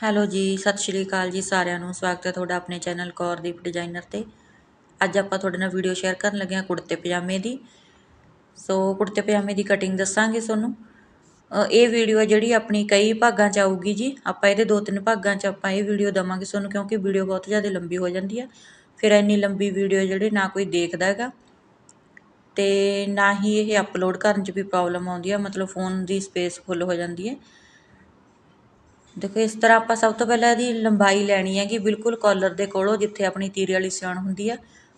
Hello ਜੀ, ਸਤਿ ਸ਼੍ਰੀ ਅਕਾਲ ਜੀ ਸਾਰਿਆਂ ਨੂੰ। ਸਵਾਗਤ ਹੈ ਤੁਹਾਡਾ ਆਪਣੇ ਚੈਨਲ ਕੌਰਦੀਪ ਡਿਜ਼ਾਈਨਰ ਤੇ। ਅੱਜ ਆਪਾਂ ਤੁਹਾਡੇ ਨਾਲ ਵੀਡੀਓ ਸ਼ੇਅਰ ਕਰਨ ਲੱਗੇ ਹਾਂ ਕੁੜਤੇ ਪਜਾਮੇ ਦੀ। ਸੋ ਕੁੜਤੇ ਪਜਾਮੇ ਦੀ ਕਟਿੰਗ ਦੱਸਾਂਗੇ ਤੁਹਾਨੂੰ। ਇਹ ਵੀਡੀਓ ਜਿਹੜੀ ਆਪਣੀ ਕਈ ਭਾਗਾਂ 'ਚ ਆਊਗੀ ਜੀ। ਆਪਾਂ ਇਹਦੇ ਦੋ ਤਿੰਨ ਭਾਗਾਂ 'ਚ ਆਪਾਂ ਇਹ ਵੀਡੀਓ ਦਵਾਂਗੇ ਤੁਹਾਨੂੰ ਕਿਉਂਕਿ ਵੀਡੀਓ ਬਹੁਤ ਜ਼ਿਆਦਾ ਲੰਬੀ ਹੋ ਜਾਂਦੀ ਹੈ ਫਿਰ ਇੰਨੀ ਲੰਬੀ ਵੀਡੀਓ ਜਿਹੜੀ ਨਾ ਕੋਈ ਦੇਖਦਾ ਹੈਗਾ। ਤੇ ਨਾ ਹੀ ਇਹ ਅਪਲੋਡ ਕਰਨ 'ਚ ਵੀ ਪ੍ਰੋਬਲਮ ਆਉਂਦੀ ਆ। ਮਤਲਬ ਫੋਨ ਦੀ ਸਪੇਸ ਫੁੱਲ ਹੋ ਜਾਂਦੀ ਹੈ। ਦੇਖੋ, ਇਸ ਤਰ੍ਹਾਂ ਆਪਾਂ ਸਭ ਤੋਂ ਪਹਿਲਾਂ ਇਹਦੀ ਲੰਬਾਈ ਲੈਣੀ ਹੈਗੀ ਬਿਲਕੁਲ ਕੋਲਰ ਦੇ ਕੋਲੋਂ, ਜਿੱਥੇ ਆਪਣੀ ਤੀਰੇ ਵਾਲੀ ਸਿਉਣ ਹੁੰਦੀ ਆ,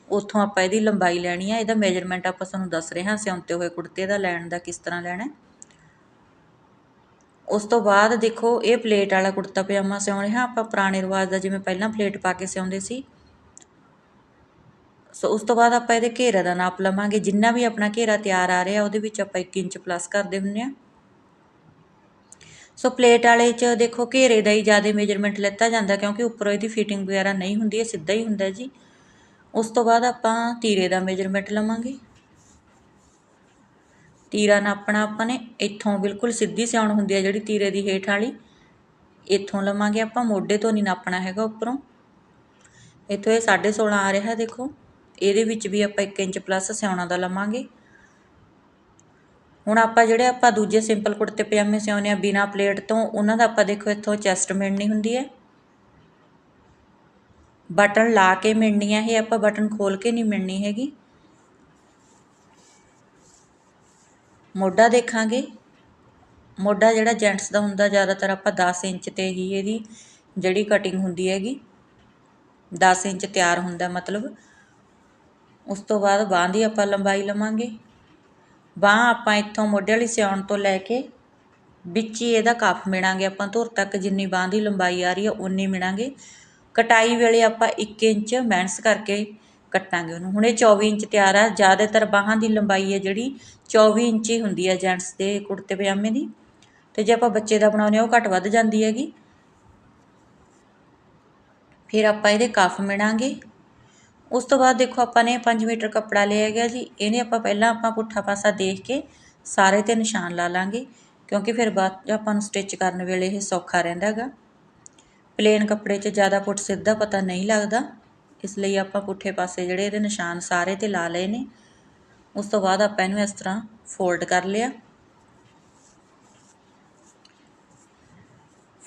ਉੱਥੋਂ ਆਪਾਂ ਇਹਦੀ ਲੰਬਾਈ ਲੈਣੀ ਆ। ਇਹਦਾ ਮੇਜਰਮੈਂਟ ਆਪਾਂ ਤੁਹਾਨੂੰ ਦੱਸ ਰਹੇ ਹਾਂ, ਸਿਉਂਤੇ ਹੋਏ ਕੁੜਤੇ ਦਾ ਲੈਣ ਦਾ ਕਿਸ ਤਰ੍ਹਾਂ ਲੈਣਾ ਉਸ ਤੋਂ ਬਾਅਦ ਦੇਖੋ, ਇਹ ਪਲੇਟ ਵਾਲਾ ਕੁੜਤਾ ਪਜਾਮਾ ਸਿਉਣ ਰਹੇ ਹਾਂ ਆਪਾਂ, ਪੁਰਾਣੇ ਰਿਵਾਜ ਦਾ ਜਿਵੇਂ ਪਹਿਲਾਂ ਪਲੇਟ ਪਾ ਕੇ ਸਿਉਂਦੇ ਸੀ। ਸੋ ਉਸ ਤੋਂ ਬਾਅਦ ਆਪਾਂ ਇਹਦੇ ਘੇਰੇ ਦਾ ਨਾਪ ਲਵਾਂਗੇ। ਜਿੰਨਾ ਵੀ ਆਪਣਾ ਘੇਰਾ ਤਿਆਰ ਆ ਰਿਹਾ, ਉਹਦੇ ਵਿੱਚ ਆਪਾਂ 1 ਇੰਚ ਪਲੱਸ ਕਰਦੇ ਹੁੰਨੇ ਆ ਸੋ ਪਲੇਟ ਵਾਲੇ 'ਚ ਦੇਖੋ ਘੇਰੇ ਦਾ ਹੀ ਜ਼ਿਆਦਾ ਮੇਜਰਮੈਂਟ ਲੈਤਾ ਜਾਂਦਾ ਕਿਉਂਕਿ ਉੱਪਰੋਂ ਇਹਦੀ ਫਿਟਿੰਗ ਵਗੈਰਾ ਨਹੀਂ ਹੁੰਦੀ, ਇਹ ਸਿੱਧਾ ਹੀ ਹੁੰਦਾ ਜੀ। ਉਸ ਤੋਂ ਬਾਅਦ ਆਪਾਂ ਤੀਰੇ ਦਾ ਮੇਜਰਮੈਂਟ ਲਵਾਂਗੇ। ਤੀਰਾ ਨਾਪਣਾ ਆਪਾਂ ਨੇ, ਇੱਥੋਂ ਬਿਲਕੁਲ ਸਿੱਧੀ ਸਿਆਉਣ ਹੁੰਦੀ ਹੈ ਜਿਹੜੀ ਤੀਰੇ ਦੀ ਹੇਠ ਵਾਲੀ। ਇੱਥੋਂ ਲਵਾਂਗੇ ਆਪਾਂ, ਮੋਢੇ ਤੋਂ ਨਹੀਂ ਨਾਪਣਾ ਹੈਗਾ ਉੱਪਰੋਂ। ਇੱਥੋਂ ਇਹ 16.5 ਆ ਰਿਹਾ ਦੇਖੋ। ਇਹਦੇ ਵਿੱਚ ਵੀ ਆਪਾਂ 1 ਇੰਚ ਪਲੱਸ ਸਿਆਉਣਾ ਦਾ ਲਵਾਂਗੇ। ਹੁਣ ਆਪਾਂ ਜਿਹੜੇ ਆਪਾਂ ਦੂਜੇ ਸਿੰਪਲ ਕੁੜਤੇ ਪਜਾਮੇ ਸਿਉਂਦੇ ਹਾਂ ਬਿਨਾਂ ਪਲੇਟ ਤੋਂ, ਉਹਨਾਂ ਦਾ ਆਪਾਂ ਦੇਖੋ ਇੱਥੋਂ ਚੈਸਟ ਮਿਣਨੀ ਹੁੰਦੀ ਹੈ। ਬਟਨ ਲਾ ਕੇ ਮਿਣਨੀ ਹੈ, ਇਹ ਆਪਾਂ ਬਟਨ ਖੋਲ ਕੇ ਨਹੀਂ ਮਿਣਨੀ ਹੈਗੀ। ਮੋਢਾ ਦੇਖਾਂਗੇ। ਮੋਢਾ ਜਿਹੜਾ ਜੈਂਟਸ ਦਾ ਹੁੰਦਾ, ਜ਼ਿਆਦਾਤਰ ਆਪਾਂ 10 ਇੰਚ ਤੇ ਹੀ ਇਹਦੀ ਜਿਹੜੀ ਕਟਿੰਗ ਹੁੰਦੀ ਹੈਗੀ 10 ਇੰਚ ਤਿਆਰ ਹੁੰਦਾ ਮਤਲਬ। ਉਸ ਤੋਂ ਬਾਅਦ ਬਾਂਹ ਦੀ ਆਪਾਂ ਲੰਬਾਈ ਲਵਾਂਗੇ। ਬਾਂਹ ਆਪਾਂ ਇੱਥੋਂ ਮੋਢੇ ਵਾਲੀ ਸਿਉਣ ਤੋਂ ਲੈ ਕੇ ਵਿੱਚ ਹੀ ਇਹਦਾ ਕੱਫ ਮਿਣਾਂਗੇ, ਆਪਾਂ ਧੁਰ ਤੱਕ ਜਿੰਨੀ ਬਾਂਹ ਦੀ ਲੰਬਾਈ ਆ ਰਹੀ ਹੈ ਉਨੀ ਮਿਣਾਂਗੇ। ਕਟਾਈ ਵੇਲੇ ਆਪਾਂ 1 ਇੰਚ ਮੈਨਸ ਕਰਕੇ ਕੱਟਾਂਗੇ ਉਹਨੂੰ। ਹੁਣ ਇਹ 24 ਇੰਚ ਤਿਆਰ ਆ, ਜ਼ਿਆਦਾਤਰ ਬਾਹਾਂ ਦੀ ਲੰਬਾਈ ਹੈ ਜਿਹੜੀ 24 ਇੰਚ ਹੀ ਹੁੰਦੀ ਹੈ ਜੈਂਟਸ ਦੇ ਕੁੜਤੇ ਪਜਾਮੇ ਦੀ। ਤੇ ਜੇ ਆਪਾਂ ਬੱਚੇ ਦਾ ਬਣਾਉਂਦੇ ਆ ਉਹ ਘੱਟ ਵੱਧ ਜਾਂਦੀ ਹੈਗੀ। ਫਿਰ ਆਪਾਂ ਇਹਦੇ ਕੱਫ ਮਿਣਾਂਗੇ। ਉਸ ਤੋਂ ਬਾਅਦ ਦੇਖੋ ਆਪਾਂ ਨੇ 5 ਮੀਟਰ ਕੱਪੜਾ ਲਿਆ ਗਿਆ ਜੀ। ਇਹਨੇ ਆਪਾਂ ਪਹਿਲਾਂ ਆਪਾਂ ਪੁੱਠਾ ਪਾਸਾ ਦੇਖ ਕੇ ਸਾਰੇ ਤੇ ਨਿਸ਼ਾਨ ਲਾ ਲਾਂਗੇ, ਕਿਉਂਕਿ ਫਿਰ ਬਾਅਦ ਆਪਾਂ ਨੂੰ ਸਟਿਚ ਕਰਨ ਵੇਲੇ ਇਹ ਸੌਖਾ ਰਹਿੰਦਾ ਹੈਗਾ ਪਲੇਨ ਕੱਪੜੇ 'ਚ ਜ਼ਿਆਦਾ ਪੁੱਠ ਸਿੱਧਾ ਪਤਾ ਨਹੀਂ ਲੱਗਦਾ। ਇਸ ਲਈ ਆਪਾਂ ਪੁੱਠੇ ਪਾਸੇ ਜਿਹੜੇ ਇਹਦੇ ਨਿਸ਼ਾਨ ਸਾਰੇ ਤੇ ਲਾ ਲਏ ਨੇ। ਉਸ ਤੋਂ ਬਾਅਦ ਆਪਾਂ ਇਹਨੂੰ ਇਸ ਤਰ੍ਹਾਂ ਫੋਲਡ ਕਰ ਲਿਆ।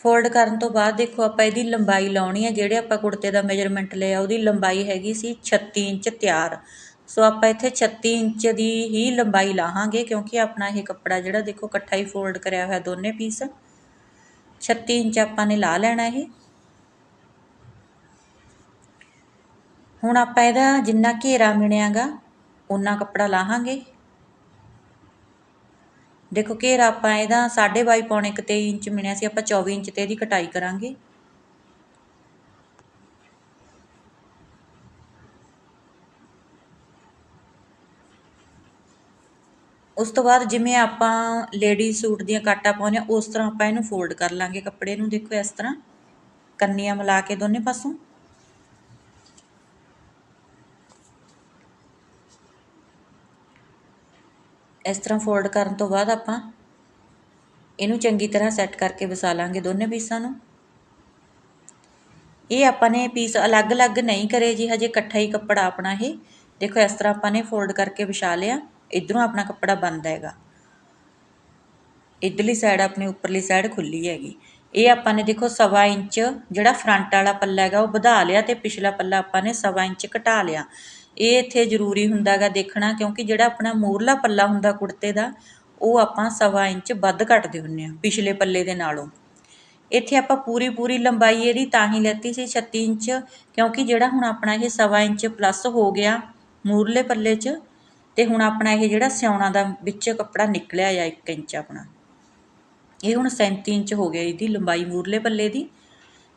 ਫੋਲਡ ਕਰਨ ਤੋਂ ਬਾਅਦ ਦੇਖੋ ਆਪਾਂ ਇਹਦੀ ਲੰਬਾਈ ਲਾਉਣੀ ਹੈ, ਜਿਹੜੇ ਆਪਾਂ ਕੁੜਤੇ ਦਾ ਮੇਜਰਮੈਂਟ ਲਿਆ ਉਹਦੀ ਲੰਬਾਈ ਹੈਗੀ ਸੀ 36 ਇੰਚ ਤਿਆਰ। ਸੋ ਆਪਾਂ ਇੱਥੇ 36 ਇੰਚ ਦੀ ਹੀ ਲੰਬਾਈ ਲਾਹਾਂਗੇ, ਕਿਉਂਕਿ ਆਪਣਾ ਇਹ ਕੱਪੜਾ ਜਿਹੜਾ ਦੇਖੋ ਇਕੱਠਾ ਹੀ ਫੋਲਡ ਕਰਿਆ ਹੋਇਆ ਦੋਨੇ ਪੀਸ 36 ਇੰਚ ਆਪਾਂ ਨੇ ਲਾ ਲੈਣਾ ਇਹ। ਹੁਣ ਆਪਾਂ ਇਹਦਾ ਜਿੰਨਾ ਘੇਰਾ ਮਿਣਿਆਗਾ ਉਨਾ ਕੱਪੜਾ ਲਾਹਾਂਗੇ। ਦੇਖੋ ਘੇਰਾ ਆਪਾਂ ਇਹਦਾ 22.5 ਪੌਣੇ 23 ਇੰਚ ਮਿਣਿਆ ਸੀ, ਆਪਾਂ 24 ਇੰਚ ਤੇ ਇਹਦੀ ਕਟਾਈ ਕਰਾਂਗੇ। ਉਸ ਤੋਂ ਬਾਅਦ ਜਿਵੇਂ ਆਪਾਂ ਲੇਡੀ ਸੂਟ ਦੀਆਂ ਕਾਟਾ ਪਾਉਂਦੇ ਆ ਉਸ ਤਰ੍ਹਾਂ ਆਪਾਂ ਇਹਨੂੰ ਫੋਲਡ ਕਰ ਲਾਂਗੇ ਕੱਪੜੇ ਨੂੰ, ਦੇਖੋ ਇਸ ਤਰ੍ਹਾਂ। ਕੰਨੀਆਂ ਮਿਲਾ ਕੇ ਦੋਨੇ ਪਾਸੋਂ। ਇਸ ਤਰ੍ਹਾਂ ਫੋਲਡ ਕਰਨ ਤੋਂ ਬਾਅਦ ਆਪਾਂ ਇਹਨੂੰ ਚੰਗੀ ਤਰ੍ਹਾਂ ਸੈੱਟ ਕਰਕੇ ਵਸਾ ਲਾਂਗੇ ਦੋਨੇ ਪੀਸਾਂ ਨੂੰ। ਇਹ ਆਪਾਂ ਨੇ ਪੀਸ ਅਲੱਗ-ਅਲੱਗ ਨਹੀਂ ਕਰੇ ਜੀ, ਹਜੇ ਇਕੱਠਾ ਹੀ ਕੱਪੜਾ ਆਪਣਾ ਇਹ। ਦੇਖੋ, ਇਸ ਤਰ੍ਹਾਂ ਆਪਾਂ ਨੇ ਫੋਲਡ ਕਰਕੇ ਵਿਛਾ ਲਿਆ। ਇਧਰੋਂ ਆਪਣਾ ਕੱਪੜਾ ਬੰਦ ਹੈਗਾ। ਇਧਰਲੀ ਸਾਈਡ ਆਪਣੀ ਉੱਪਰਲੀ ਸਾਈਡ ਖੁੱਲੀ ਹੈਗੀ। ਇਹ ਆਪਾਂ ਨੇ ਦੇਖੋ ਸਵਾ ਇੰਚ ਜਿਹੜਾ ਫਰੰਟ ਵਾਲਾ ਪੱਲਾ ਹੈਗਾ, ਉਹ ਵਧਾ ਲਿਆ ਤੇ ਪਿਛਲਾ ਪੱਲਾ ਆਪਾਂ ਨੇ ਸਵਾ ਇੰਚ ਘਟਾ ਲਿਆ। ਇਹ ਇੱਥੇ ਜ਼ਰੂਰੀ ਹੁੰਦਾ ਗਾ ਦੇਖਣਾ, ਕਿਉਂਕਿ ਜਿਹੜਾ ਆਪਣਾ ਮੂਰਲਾ ਪੱਲਾ ਹੁੰਦਾ ਕੁੜਤੇ ਦਾ, ਉਹ ਆਪਾਂ ਸਵਾ ਇੰਚ ਵੱਧ ਕੱਟਦੇ ਹੁੰਦੇ ਹਾਂ ਪਿਛਲੇ ਪੱਲੇ ਦੇ ਨਾਲੋਂ। ਇੱਥੇ ਆਪਾਂ ਪੂਰੀ ਪੂਰੀ ਲੰਬਾਈ ਇਹਦੀ ਤਾਂ ਹੀ ਲੈਤੀ ਸੀ 36 ਇੰਚ, ਕਿਉਂਕਿ ਜਿਹੜਾ ਹੁਣ ਆਪਣਾ ਇਹ ਸਵਾ ਇੰਚ ਪਲੱਸ ਹੋ ਗਿਆ ਮੂਰਲੇ ਪੱਲੇ 'ਚ, ਤੇ ਹੁਣ ਆਪਣਾ ਇਹ ਜਿਹੜਾ ਸਿਉਣਾ ਦਾ ਵਿੱਚ ਕੱਪੜਾ ਨਿਕਲਿਆ ਆ 1 ਇੰਚ ਆਪਣਾ। ਇਹ ਹੁਣ 37 ਇੰਚ ਹੋ ਗਿਆ ਇਹਦੀ ਲੰਬਾਈ ਮੂਰਲੇ ਪੱਲੇ ਦੀ,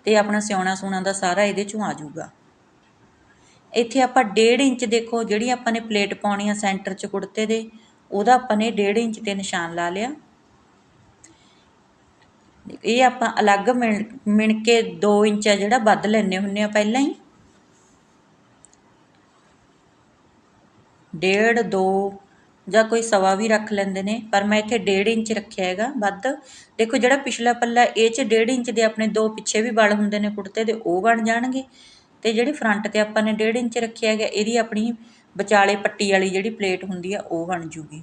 ਤੇ ਆਪਣਾ ਸਿਉਣਾ ਸੂਣਾ ਦਾ ਸਾਰਾ ਇਹਦੇ ਚੋਂ ਆ ਜਾਊਗਾ। ਇੱਥੇ ਆਪਾਂ ਡੇਢ ਇੰਚ ਦੇਖੋ, ਜਿਹੜੀ ਆਪਾਂ ਨੇ ਪਲੇਟ ਪਾਉਣੀ ਆ ਸੈਂਟਰ 'ਚ ਕੁੜਤੇ ਦੇ, ਉਹਦਾ ਆਪਾਂ ਨੇ ਡੇਢ ਇੰਚ ਤੇ ਨਿਸ਼ਾਨ ਲਾ ਲਿਆ। ਇਹ ਆਪਾਂ ਅਲੱਗ ਮਿਣ ਮਿਣ ਕੇ 2 ਇੰਚ ਆ ਜਿਹੜਾ ਵੱਧ ਲੈਣੇ ਹੁੰਨੇ ਆ ਪਹਿਲਾਂ ਹੀ। ਡੇਢ 2 ਜਾਂ ਕੋਈ ਸਵਾ ਵੀ ਰੱਖ ਲੈਂਦੇ ਨੇ, ਪਰ ਮੈਂ ਇੱਥੇ 1.5 ਇੰਚ ਰੱਖਿਆ ਹੈਗਾ ਵੱਧ। ਦੇਖੋ ਜਿਹੜਾ ਪਿਛਲਾ ਪੱਲਾ, ਇਹ 'ਚ 1.5 ਇੰਚ ਦੇ ਆਪਣੇ ਦੋ ਪਿੱਛੇ ਵੀ ਵਲ ਹੁੰਦੇ ਨੇ ਕੁੜਤੇ ਦੇ, ਉਹ ਬਣ ਜਾਣਗੇ। ਅਤੇ ਜਿਹੜੇ ਫਰੰਟ ਤੇ ਆਪਾਂ ਨੇ ਡੇਢ ਇੰਚ ਰੱਖਿਆ ਹੈਗਾ ਇਹਦੀ ਆਪਣੀ ਵਿਚਾਲੇ ਪੱਟੀ ਵਾਲੀ ਜਿਹੜੀ ਪਲੇਟ ਹੁੰਦੀ ਆ, ਉਹ ਬਣ ਜੂਗੀ।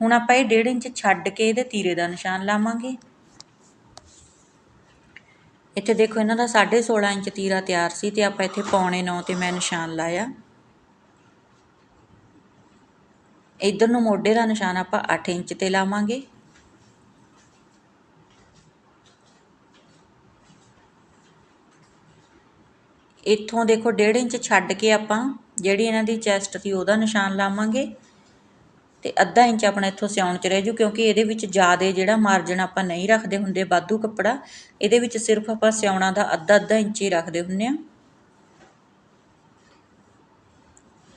ਹੁਣ ਆਪਾਂ ਇਹ ਡੇਢ ਇੰਚ ਛੱਡ ਕੇ ਇਹਦੇ ਤੀਰੇ ਦਾ ਨਿਸ਼ਾਨ ਲਾਵਾਂਗੇ। ਇੱਥੇ ਦੇਖੋ ਇਹਨਾਂ ਦਾ 16.5 ਇੰਚ ਤੀਰਾ ਤਿਆਰ ਸੀ ਤੇ ਆਪਾਂ ਇੱਥੇ ਪੌਣੇ 9 ਤੇ ਮੈਂ ਨਿਸ਼ਾਨ ਲਾਇਆ। ਇਧਰ ਨੂੰ ਮੋਢੇ ਦਾ ਨਿਸ਼ਾਨ ਆਪਾਂ 8 ਇੰਚ ਤੇ ਲਾਵਾਂਗੇ। ਇੱਥੋਂ ਦੇਖੋ 1.5 ਇੰਚ ਛੱਡ ਕੇ ਆਪਾਂ ਜਿਹੜੀ ਇਹਨਾਂ ਦੀ ਚੈਸਟ ਸੀ ਉਹਦਾ ਨਿਸ਼ਾਨ ਲਾਵਾਂਗੇ ਤੇ ਅੱਧਾ ਇੰਚ ਆਪਣਾ ਇੱਥੋਂ ਸਿਉਣ ਚ ਰਹਿ ਜੂ, ਕਿਉਂਕਿ ਇਹਦੇ ਵਿੱਚ ਜ਼ਿਆਦਾ ਜਿਹੜਾ ਮਾਰਜਨ ਆਪਾਂ ਨਹੀਂ ਰੱਖਦੇ ਹੁੰਦੇ ਵਾਧੂ ਕੱਪੜਾ, ਇਹਦੇ ਵਿੱਚ ਸਿਰਫ ਆਪਾਂ ਸਿਉਣਾ ਦਾ ਅੱਧਾ ਅੱਧਾ ਇੰਚ ਹੀ ਰੱਖਦੇ ਹੁੰਨੇ ਆ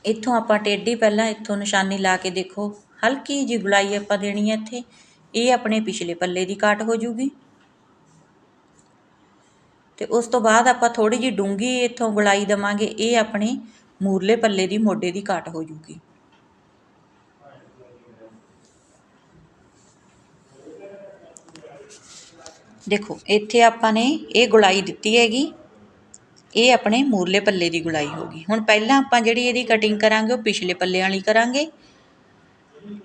ਇੱਥੋਂ ਆਪਾਂ ਟੇਢੀ ਪਹਿਲਾਂ ਇੱਥੋਂ ਨਿਸ਼ਾਨੀ ਲਾ ਕੇ ਦੇਖੋ, ਹਲਕੀ ਜਿਹੀ ਗੁਲਾਈ ਆਪਾਂ ਦੇਣੀ ਹੈ ਇੱਥੇ, ਇਹ ਆਪਣੇ ਪਿਛਲੇ ਪੱਲੇ ਦੀ ਕਾਟ ਹੋ ਜੂਗੀ। ਤੇ ਉਸ ਤੋਂ ਬਾਅਦ ਆਪਾਂ ਥੋੜੀ ਜਿਹੀ ਡੂੰਗੀ ਇੱਥੋਂ ਗੁਲਾਈ ਦਵਾਂਗੇ, ਇਹ ਆਪਣੇ ਮੂਰਲੇ ਪੱਲੇ ਦੀ ਮੋਢੇ ਦੀ ਕਾਟ ਹੋ ਜੂਗੀ। ਦੇਖੋ, ਇੱਥੇ ਆਪਾਂ ਨੇ ਇਹ ਗੁਲਾਈ ਦਿੱਤੀ ਹੈਗੀ, ਇਹ ਆਪਣੇ ਮੂਰਲੇ ਪੱਲੇ ਦੀ ਗੁਲਾਈ ਹੋ ਗਈ। ਹੁਣ ਪਹਿਲਾਂ ਆਪਾਂ ਜਿਹੜੀ ਇਹਦੀ ਕਟਿੰਗ ਕਰਾਂਗੇ, ਉਹ ਪਿਛਲੇ ਪੱਲੇ ਵਾਲੀ ਕਰਾਂਗੇ।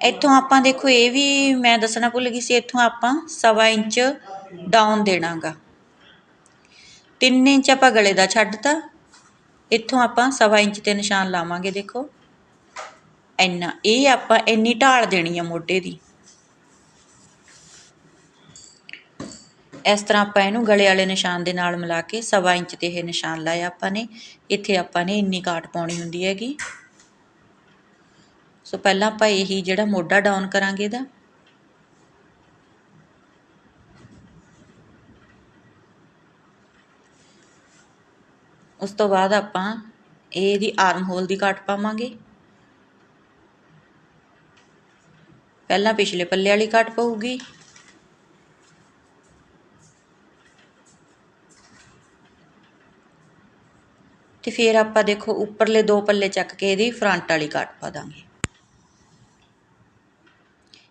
ਇੱਥੋਂ ਆਪਾਂ ਦੇਖੋ, ਇਹ ਵੀ ਮੈਂ ਦੱਸਣਾ ਭੁੱਲ ਗਈ ਸੀ, ਇੱਥੋਂ ਆਪਾਂ ਸਵਾ ਇੰਚ ਡਾਊਨ ਦੇਣਾਗਾ। 3 ਇੰਚ ਆਪਾਂ ਗਲੇ ਦਾ ਛੱਡਤਾ। ਇੱਥੋਂ ਆਪਾਂ ਸਵਾ ਇੰਚ ਤੇ ਨਿਸ਼ਾਨ ਲਾਵਾਂਗੇ, ਦੇਖੋ। ਇੰਨਾ, ਇਹ ਆਪਾਂ ਇੰਨੀ ਢਾਲ ਦੇਣੀ ਆ ਮੋਢੇ ਦੀ। ਇਸ ਤਰ੍ਹਾਂ ਆਪਾਂ ਇਹਨੂੰ ਗਲੇ ਵਾਲੇ ਨਿਸ਼ਾਨ ਦੇ ਨਾਲ ਮਿਲਾ ਕੇ ਸਵਾ ਇੰਚ ਤੇ ਇਹ ਨਿਸ਼ਾਨ ਲਾਇਆ ਆਪਾਂ ਨੇ। ਇੱਥੇ ਆਪਾਂ ਨੇ ਇੰਨੀ ਕਾਟ ਪਾਉਣੀ ਹੁੰਦੀ ਹੈਗੀ। ਸੋ ਪਹਿਲਾਂ ਆਪਾਂ ਇਹੀ ਜਿਹੜਾ ਮੋਢਾ ਡਾਊਨ ਕਰਾਂਗੇ ਇਹਦਾ। ਉਸ ਤੋਂ ਬਾਅਦ ਆਪਾਂ ਇਹਦੀ ਆਰਮ ਹੋਲ ਦੀ ਕਾਟ ਪਾਵਾਂਗੇ। ਪਹਿਲਾਂ ਪਿਛਲੇ ਪੱਲੇ ਵਾਲੀ ਕਾਟ ਪਊਗੀ। ਤੇ ਫਿਰ ਆਪਾਂ ਦੇਖੋ ਉੱਪਰਲੇ ਦੋ ਪੱਲੇ ਚੱਕ ਕੇ ਇਹਦੀ ਫਰੰਟ ਵਾਲੀ ਕਾਟ ਪਾ ਦਾਂਗੇ।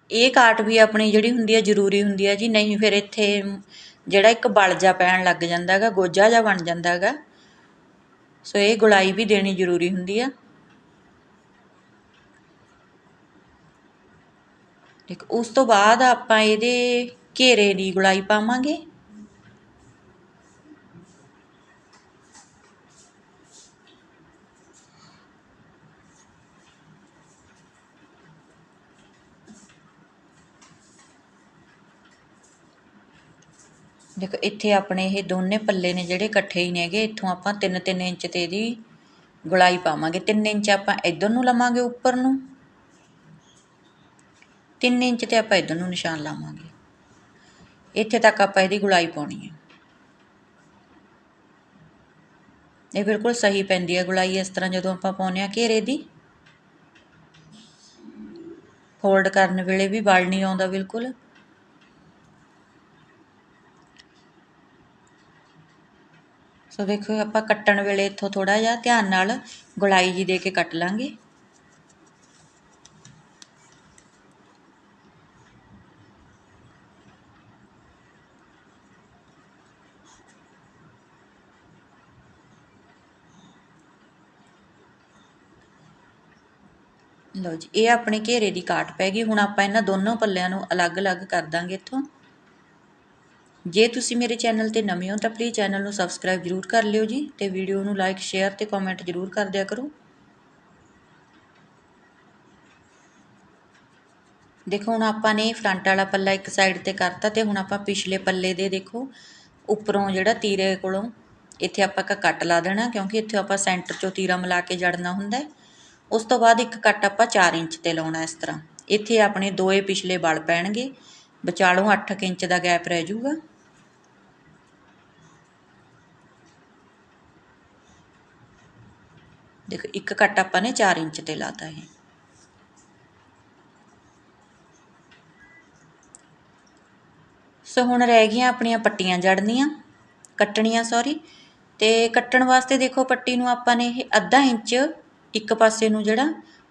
ਇਹ ਕਾਟ ਵੀ ਆਪਣੀ ਜਿਹੜੀ ਹੁੰਦੀ ਹੈ ਜ਼ਰੂਰੀ ਹੁੰਦੀ ਹੈ ਜੀ, ਨਹੀਂ ਫਿਰ ਇੱਥੇ ਜਿਹੜਾ ਇੱਕ ਬਲ ਜਾ ਪੈਣ ਲੱਗ ਜਾਂਦਾ ਹੈਗਾ ਗੋਜਾ ਜਾ ਬਣ ਜਾਂਦਾ ਹੈਗਾ ਸੋ ਇਹ ਗੁਲਾਈ ਵੀ ਦੇਣੀ ਜ਼ਰੂਰੀ ਹੁੰਦੀ ਆ। ਠੀਕ ਉਸ ਤੋਂ ਬਾਅਦ ਆਪਾਂ ਇਹਦੇ ਘੇਰੇ ਦੀ ਗੁਲਾਈ ਪਾਵਾਂਗੇ। ਦੇਖੋ, ਇੱਥੇ ਆਪਣੇ ਇਹ ਦੋਨੇ ਪੱਲੇ ਨੇ ਜਿਹੜੇ ਇਕੱਠੇ ਹੀ ਨੇਗੇ, ਇੱਥੋਂ ਆਪਾਂ 3-3 ਇੰਚ ਤੇ ਇਹਦੀ ਗੁਲਾਈ ਪਾਵਾਂਗੇ। 3 ਇੰਚ ਆਪਾਂ ਇਧਰ ਨੂੰ ਲਵਾਂਗੇ, ਉੱਪਰ ਨੂੰ। 3 ਇੰਚ ਤੇ ਆਪਾਂ ਇਧਰ ਨੂੰ ਨਿਸ਼ਾਨ ਲਾਵਾਂਗੇ। ਇੱਥੇ ਤੱਕ ਆਪਾਂ ਇਹਦੀ ਗੁਲਾਈ ਪਾਉਣੀ ਹੈ। ਇਹ ਬਿਲਕੁਲ ਸਹੀ ਪੈਂਦੀ ਹੈ ਗੁਲਾਈ, ਇਸ ਤਰ੍ਹਾਂ ਜਦੋਂ ਆਪਾਂ ਪਾਉਨੇ ਆ ਘੇਰੇ ਦੀ। ਫੋਲਡ ਕਰਨ ਵੇਲੇ ਵੀ ਵਲ ਨਹੀਂ ਆਉਂਦਾ ਬਿਲਕੁਲ। ਸੋ ਦੇਖੋ ਆਪਾਂ ਕੱਟਣ ਵੇਲੇ ਇੱਥੋਂ ਥੋੜਾ ਜਿਹਾ ਧਿਆਨ ਨਾਲ ਗੁਲਾਈ ਜੀ ਦੇ ਕੇ ਕੱਟ ਲਾਂਗੇ। ਲਓ ਜੀ, ਇਹ ਆਪਣੇ ਘੇਰੇ ਦੀ ਕਾਟ ਪੈ ਗਈ। ਹੁਣ ਆਪਾਂ ਇਹਨਾਂ ਦੋਨੋਂ ਪੱਲਿਆਂ ਨੂੰ ਅਲੱਗ-ਅਲੱਗ ਕਰ ਦਾਂਗੇ ਇੱਥੋਂ। ਜੇ ਤੁਸੀਂ ਮੇਰੇ ਚੈਨਲ ਤੇ ਨਵੇਂ ਹੋ ਤਾਂ ਪਲੀਜ਼ ਚੈਨਲ ਨੂੰ ਸਬਸਕ੍ਰਾਈਬ ਜ਼ਰੂਰ ਕਰ ਲਿਓ ਜੀ ਤੇ ਵੀਡੀਓ ਨੂੰ ਲਾਈਕ ਸ਼ੇਅਰ ਤੇ ਕਮੈਂਟ ਜ਼ਰੂਰ ਕਰ ਦਿਆ ਕਰੋ। ਦੇਖੋ, ਹੁਣ ਆਪਾਂ ਨੇ ਫਰੰਟ ਵਾਲਾ ਪੱਲਾ ਇੱਕ ਸਾਈਡ ਤੇ ਕਰਤਾ ਤੇ ਹੁਣ ਆਪਾਂ ਪਿਛਲੇ ਪੱਲੇ ਦੇ ਦੇਖੋ, ਉੱਪਰੋਂ ਜਿਹੜਾ ਤੀਰੇ ਕੋਲੋਂ ਇੱਥੇ ਆਪਾਂ ਇੱਕ ਕੱਟ ਲਾ ਦੇਣਾ ਕਿਉਂਕਿ ਇੱਥੇ ਆਪਾਂ ਸੈਂਟਰ ਚੋਂ ਤੀਰਾ ਮਿਲਾ ਕੇ ਜੜਨਾ ਹੁੰਦਾ ਉਸ ਤੋਂ ਬਾਅਦ ਇੱਕ ਕੱਟ ਆਪਾਂ 4 ਇੰਚ ਤੇ ਲਾਉਣਾ ਇਸ ਤਰ੍ਹਾਂ। ਇੱਥੇ ਆਪਣੇ ਦੋਏ ਪਿਛਲੇ ਬਲ ਪੈਣਗੇ। ਵਿਚਾਲੋਂ 8 ਇੰਚ ਦਾ ਗੈਪ ਰਹਿ ਜਾਊਗਾ। ਦੇਖੋ, ਇੱਕ ਕੱਟ ਆਪਾਂ ਨੇ 4 ਇੰਚ ਤੇ ਲਾਤਾ ਹੈ ਸੋ ਹੁਣ ਰਹਿ ਗਈਆਂ ਆਪਣੀਆਂ ਪੱਟੀਆਂ ਜੜਨੀਆਂ, ਕੱਟਣੀਆਂ ਸੌਰੀ ਤੇ ਕੱਟਣ ਵਾਸਤੇ ਦੇਖੋ, ਪੱਟੀ ਨੂੰ ਆਪਾਂ ਨੇ ਇਹ ਅੱਧਾ ਇੰਚ ਇੱਕ ਪਾਸੇ ਨੂੰ ਜਿਹੜਾ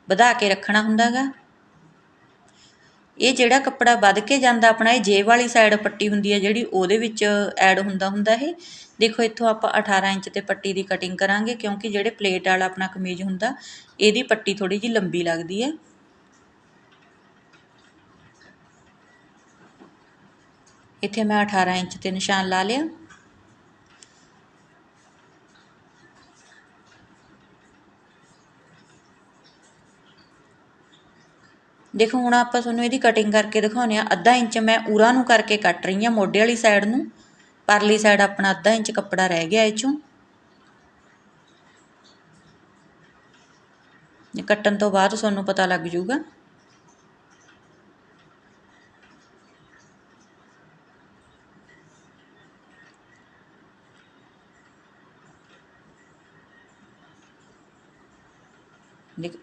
ਵਧਾ ਕੇ ਰੱਖਣਾ ਹੁੰਦਾਗਾ। ਇਹ ਜਿਹੜਾ ਕੱਪੜਾ ਵੱਧ ਕੇ ਜਾਂਦਾ ਆਪਣਾ, ਇਹ ਜੇਬ ਵਾਲੀ ਸਾਈਡ ਪੱਟੀ ਹੁੰਦੀ ਹੈ ਜਿਹੜੀ, ਉਹਦੇ ਵਿੱਚ ਐਡ ਹੁੰਦਾ ਹੁੰਦਾ ਇਹ। ਦੇਖੋ, ਇੱਥੋਂ ਆਪਾਂ 18 ਇੰਚ ਤੇ ਪੱਟੀ ਦੀ ਕਟਿੰਗ ਕਰਾਂਗੇ, ਕਿਉਂਕਿ ਜਿਹੜੇ ਪਲੇਟ ਵਾਲਾ ਆਪਣਾ ਕਮੀਜ਼ ਹੁੰਦਾ, ਇਹਦੀ ਪੱਟੀ ਥੋੜੀ ਜਿਹੀ ਲੰਬੀ ਲੱਗਦੀ ਹੈ। ਇੱਥੇ ਮੈਂ 18 ਇੰਚ ਤੇ ਨਿਸ਼ਾਨ ਲਾ ਲਿਆ। ਦੇਖੋ, ਹੁਣ ਆਪਾਂ ਤੁਹਾਨੂੰ ਇਹਦੀ ਕਟਿੰਗ ਕਰਕੇ ਦਿਖਾਉਂਦੇ ਆ ਅੱਧਾ ਇੰਚ ਮੈਂ ਉਰਾ ਨੂੰ ਕਰਕੇ ਕੱਟ ਰਹੀ ਆ ਮੋਢੇ ਵਾਲੀ ਸਾਈਡ ਨੂੰ। ਪਰਲੀ ਸਾਈਡ ਆਪਣਾ ਅੱਧਾ ਇੰਚ ਕੱਪੜਾ ਰਹਿ ਗਿਆ ਇਹ ਚੋਂ। ਕੱਟਣ ਤੋਂ ਬਾਅਦ ਤੁਹਾਨੂੰ ਪਤਾ ਲੱਗ ਜਾਊਗਾ।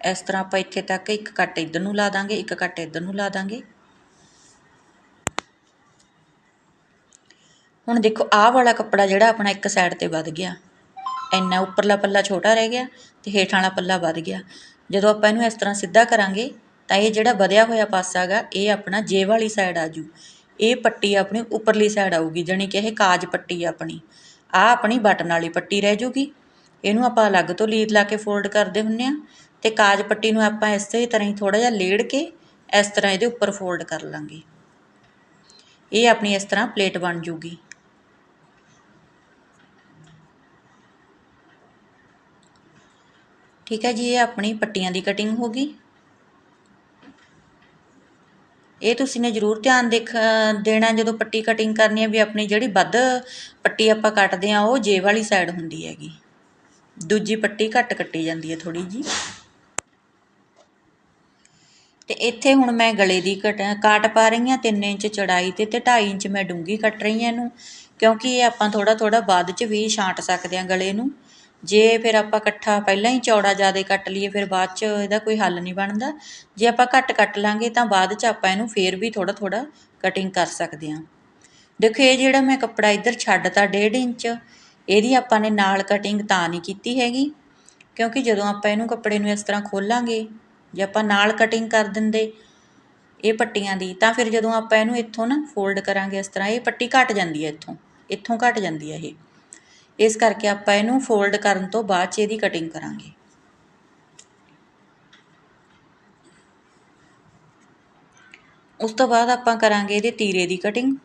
ਇਸ ਤਰ੍ਹਾਂ ਆਪਾਂ ਇੱਥੇ ਤੱਕ ਇੱਕ ਕੱਟ ਇੱਧਰ ਨੂੰ ਲਾ ਦਾਂਗੇ, ਇੱਕ ਕੱਟ ਇੱਧਰ ਨੂੰ ਲਾ ਦਾਂਗੇ। ਹੁਣ ਦੇਖੋ, ਆਹ ਵਾਲਾ ਕੱਪੜਾ ਜਿਹੜਾ ਆਪਣਾ ਇੱਕ ਸਾਈਡ ਤੇ ਵੱਧ ਗਿਆ, ਇੰਨਾ ਉੱਪਰਲਾ ਪੱਲਾ ਛੋਟਾ ਰਹਿ ਗਿਆ ਤੇ ਹੇਠਾਂ ਵਾਲਾ ਪੱਲਾ ਵੱਧ ਗਿਆ। ਜਦੋਂ ਆਪਾਂ ਇਹਨੂੰ ਇਸ ਤਰ੍ਹਾਂ ਸਿੱਧਾ ਕਰਾਂਗੇ, ਤਾਂ ਇਹ ਜਿਹੜਾ ਵਧਿਆ ਹੋਇਆ ਪਾਸਾ ਹੈਗਾ, ਇਹ ਆਪਣਾ ਜੇਬ ਵਾਲੀ ਸਾਈਡ ਆਜੂ। ਇਹ ਪੱਟੀ ਆਪਣੀ ਉੱਪਰਲੀ ਸਾਈਡ ਆਊਗੀ, ਜਾਣੀ ਕਿ ਇਹ ਕਾਜ ਪੱਟੀ ਆਪਣੀ। ਆ ਆਪਣੀ ਬਟਨ ਵਾਲੀ ਪੱਟੀ ਰਹਿ ਜੂਗੀ। ਇਹਨੂੰ ਆਪਾਂ ਅਲੱਗ ਤੋਂ ਲੀਰ ਲਾ ਕੇ ਫੋਲਡ ਕਰਦੇ ਹੁੰਨੇ ਆ। ਅਤੇ ਕਾਜ ਪੱਟੀ ਨੂੰ ਆਪਾਂ ਇਸੇ ਤਰ੍ਹਾਂ ਹੀ ਥੋੜ੍ਹਾ ਜਿਹਾ ਲੇੜ ਕੇ ਇਸ ਤਰ੍ਹਾਂ ਇਹਦੇ ਉੱਪਰ ਫੋਲਡ ਕਰ ਲਾਂਗੇ। ਇਹ ਆਪਣੀ ਇਸ ਤਰ੍ਹਾਂ ਪਲੇਟ ਬਣ ਜੂਗੀ। ਠੀਕ ਹੈ ਜੀ, ਇਹ ਆਪਣੀ ਪੱਟੀਆਂ ਦੀ ਕਟਿੰਗ ਹੋ ਗਈ। ਇਹ ਤੁਸੀਂ ਨੇ ਜ਼ਰੂਰ ਧਿਆਨ ਦੇਖ, ਦੇਣਾ ਜਦੋਂ ਪੱਟੀ ਕਟਿੰਗ ਕਰਨੀ ਹੈ ਵੀ ਆਪਣੀ ਜਿਹੜੀ ਵੱਧ ਪੱਟੀ ਆਪਾਂ ਕੱਟਦੇ ਆ ਉਹ ਜੇਬ ਵਾਲੀ ਸਾਈਡ ਹੁੰਦੀ ਹੈਗੀ। ਦੂਜੀ ਪੱਟੀ ਘੱਟ ਕੱਟੀ ਜਾਂਦੀ ਹੈ ਥੋੜੀ ਜੀ ਤੇ ਇੱਥੇ ਹੁਣ ਮੈਂ ਗਲੇ ਦੀ ਕਟ ਕਾਟ ਪਾ ਰਹੀ ਹਾਂ 3 ਇੰਚ ਚੜਾਈ ਤੇ ਤੇ 2.5 ਇੰਚ ਮੈਂ ਡੂੰਗੀ ਕੱਟ ਰਹੀ ਹਾਂ ਇਹਨੂੰ, ਕਿਉਂਕਿ ਇਹ ਆਪਾਂ ਥੋੜਾ ਥੋੜਾ ਬਾਅਦ ਚ ਵੀ ਛਾਂਟ ਸਕਦੇ ਹਾਂ ਗਲੇ ਨੂੰ। ਜੇ ਫਿਰ ਆਪਾਂ ਇਕੱਠਾ ਪਹਿਲਾਂ ਹੀ ਚੌੜਾ ਜ਼ਿਆਦਾ ਕੱਟ ਲਈਏ, ਫਿਰ ਬਾਅਦ ਚ ਇਹਦਾ ਕੋਈ ਹੱਲ ਨਹੀਂ ਬਣਦਾ। ਜੇ ਆਪਾਂ ਘੱਟ ਕੱਟ ਲਾਂਗੇ ਤਾਂ ਬਾਅਦ ਚ ਆਪਾਂ ਇਹਨੂੰ ਫੇਰ ਵੀ ਥੋੜਾ ਥੋੜਾ ਕਟਿੰਗ ਕਰ ਸਕਦੇ ਹਾਂ। ਦੇਖੋ, ਇਹ ਜਿਹੜਾ ਮੈਂ ਕੱਪੜਾ ਇੱਧਰ ਛੱਡਤਾ 1.5 ਇੰਚ, ਇਹਦੀ ਆਪਾਂ ਨੇ ਨਾਲ ਕਟਿੰਗ ਤਾਂ ਨਹੀਂ ਕੀਤੀ ਹੈਗੀ, ਕਿਉਂਕਿ ਜਦੋਂ ਆਪਾਂ ਇਹਨੂੰ ਕੱਪੜੇ ਨੂੰ ਇਸ ਤਰ੍ਹਾਂ ਖੋਲਾਂਗੇ ਜੇ ਆਪਾਂ ਨਾਲ ਕਟਿੰਗ ਕਰ ਦਿੰਦੇ ਇਹ ਪੱਟੀਆਂ ਦੀ, ਤਾਂ ਫਿਰ ਜਦੋਂ ਆਪਾਂ ਇਹਨੂੰ ਇੱਥੋਂ ਨਾ ਫੋਲਡ ਕਰਾਂਗੇ ਇਸ ਤਰ੍ਹਾਂ, ਇਹ ਪੱਟੀ ਘਟ ਜਾਂਦੀ ਹੈ ਇੱਥੋਂ ਇੱਥੋਂ ਘਟ ਜਾਂਦੀ ਹੈ ਇਹ। ਇਸ ਕਰਕੇ ਆਪਾਂ ਇਹਨੂੰ ਫੋਲਡ ਕਰਨ ਤੋਂ ਬਾਅਦ ਚ ਇਹਦੀ ਕਟਿੰਗ ਕਰਾਂਗੇ। ਉਸ ਤੋਂ ਬਾਅਦ ਆਪਾਂ ਕਰਾਂਗੇ ਇਹਦੇ ਤੀਰੇ ਦੀ ਕਟਿੰਗ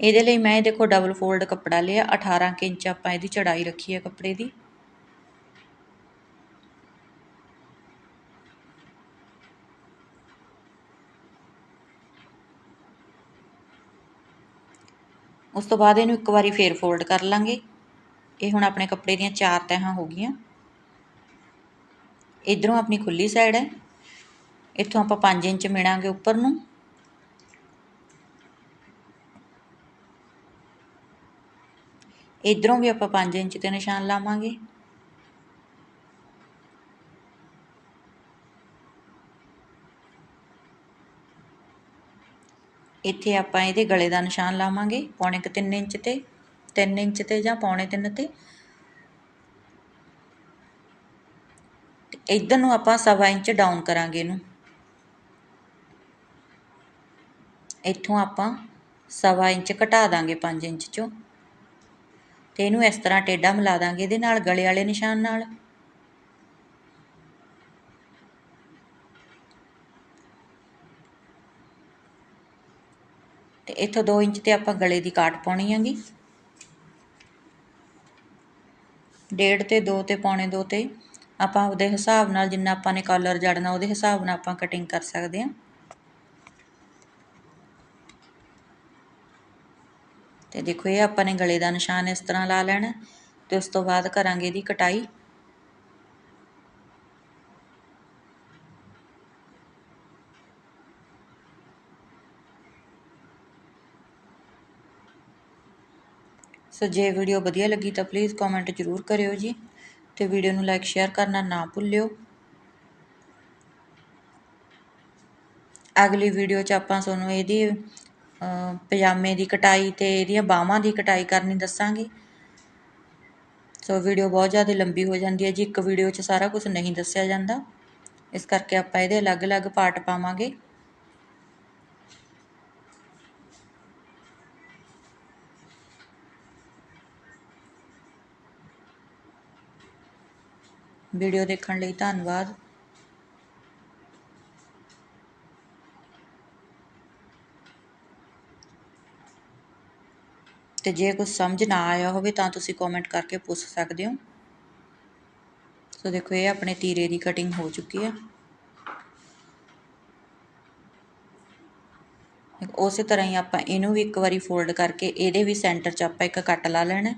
ਇਹਦੇ ਲਈ ਮੈਂ ਦੇਖੋ ਡਬਲ ਫੋਲਡ ਕੱਪੜਾ ਲਿਆ 18 ਇੰਚ ਆਪਾਂ ਇਹਦੀ ਚੜਾਈ ਰੱਖੀ ਹੈ ਕੱਪੜੇ ਦੀ। ਉਸ ਤੋਂ ਬਾਅਦ ਇਹਨੂੰ ਇੱਕ ਵਾਰੀ ਫੇਰ ਫੋਲਡ ਕਰ ਲਾਂਗੇ। ਇਹ ਹੁਣ ਆਪਣੇ ਕੱਪੜੇ ਦੀਆਂ ਚਾਰ ਤਹਾਂ ਹੋ ਗਈਆਂ। ਇਧਰੋਂ ਆਪਣੀ ਖੁੱਲੀ ਸਾਈਡ ਹੈ। ਇੱਥੋਂ ਆਪਾਂ 5 ਇੰਚ ਮਿਣਾਂਗੇ ਉੱਪਰ ਨੂੰ। ਇਧਰੋਂ ਵੀ ਆਪਾਂ 5 ਇੰਚ ਤੇ ਨਿਸ਼ਾਨ ਲਾਵਾਂਗੇ। ਇੱਥੇ ਆਪਾਂ ਇਹਦੇ ਗਲੇ ਦਾ ਨਿਸ਼ਾਨ ਲਾਵਾਂਗੇ, ਪੌਣੇ ਕ 3 ਇੰਚ ਤੇ 3 ਇੰਚ ਤੇ ਜਾਂ ਪੌਣੇ 3 ਤੇ। ਇਧਰ ਨੂੰ ਆਪਾਂ ਸਵਾ ਇੰਚ ਡਾਊਨ ਕਰਾਂਗੇ ਇਹਨੂੰ। ਇੱਥੋਂ ਆਪਾਂ ਸਵਾ ਇੰਚ ਘਟਾ ਦਾਂਗੇ 5 ਇੰਚ ਚੋਂ। ਤੇ ਇਹਨੂੰ ਇਸ ਤਰ੍ਹਾਂ ਟੇਢਾ ਮਿਲਾ ਦਾਂਗੇ ਇਹਦੇ ਨਾਲ ਗਲੇ ਵਾਲੇ ਨਿਸ਼ਾਨ ਨਾਲ। ਇੱਥੋਂ 2 ਇੰਚ ਤੇ ਆਪਾਂ ਗਲੇ ਦੀ ਕਾਟ ਪਾਉਣੀ ਹੈਗੀ। ਡੇਢ ਤੇ 2 ਤੇ ਪੌਣੇ 2 ਤੇ ਆਪਾਂ ਉਹਦੇ ਹਿਸਾਬ ਨਾਲ ਜਿੰਨਾ ਆਪਾਂ ਨੇ ਕਾਲਰ ਜੜਨਾ ਉਹਦੇ ਹਿਸਾਬ ਨਾਲ ਆਪਾਂ ਕਟਿੰਗ ਕਰ ਸਕਦੇ ਹਾਂ। ਤੇ ਦੇਖੋ ਇਹ ਆਪਾਂ ਨੇ ਗਲੇ ਦਾ ਨਿਸ਼ਾਨ ਇਸ ਤਰ੍ਹਾਂ ਲਾ ਲੈਣਾ ਤੇ ਉਸ ਤੋਂ ਬਾਅਦ ਕਰਾਂਗੇ ਇਹਦੀ ਕਟਾਈ। ਸੋ ਜੇ ਵੀਡੀਓ ਵਧੀਆ ਲੱਗੀ ਤਾਂ ਪਲੀਜ਼ ਕਮੈਂਟ ਜ਼ਰੂਰ ਕਰਿਓ ਜੀ ਤੇ ਵੀਡੀਓ ਨੂੰ ਲਾਈਕ ਸ਼ੇਅਰ ਕਰਨਾ ਨਾ ਭੁੱਲਿਓ। ਅਗਲੀ ਵੀਡੀਓ 'ਚ ਆਪਾਂ ਤੁਹਾਨੂੰ ਇਹਦੀ ਪਜਾਮੇ ਦੀ ਕਟਾਈ ਤੇ ਇਹਦੀਆਂ ਬਾਹਾਂ ਦੀ ਕਟਾਈ ਕਰਨੀ ਦੱਸਾਂਗੇ। ਸੋ ਵੀਡੀਓ ਬਹੁਤ ਜ਼ਿਆਦਾ ਲੰਬੀ ਹੋ ਜਾਂਦੀ ਹੈ ਜੀ, ਇੱਕ ਵੀਡੀਓ 'ਚ ਸਾਰਾ ਕੁਝ ਨਹੀਂ ਦੱਸਿਆ ਜਾਂਦਾ। ਇਸ ਕਰਕੇ ਆਪਾਂ ਇਹਦੇ ਅਲੱਗ-ਅਲੱਗ ਪਾਰਟ ਪਾਵਾਂਗੇ। ਵੀਡੀਓ ਦੇਖਣ ਲਈ ਧੰਨਵਾਦ। ਤੇ ਜੇ ਕੁਝ ਸਮਝ ਨਾ ਆਇਆ ਹੋਵੇ ਤਾਂ ਤੁਸੀਂ ਕਮੈਂਟ ਕਰਕੇ ਪੁੱਛ ਸਕਦੇ ਹੋ। ਸੋ ਦੇਖੋ, ਇਹ ਆਪਣੇ ਤੀਰੇ ਦੀ ਕਟਿੰਗ ਹੋ ਚੁੱਕੀ ਹੈ। ਉਸੇ ਤਰ੍ਹਾਂ ਹੀ ਆਪਾਂ ਇਹਨੂੰ ਵੀ ਇੱਕ ਵਾਰੀ ਫੋਲਡ ਕਰਕੇ ਇਹਦੇ ਵੀ ਸੈਂਟਰ 'ਚ ਆਪਾਂ ਇੱਕ ਕੱਟ ਲਾ ਲੈਣਾ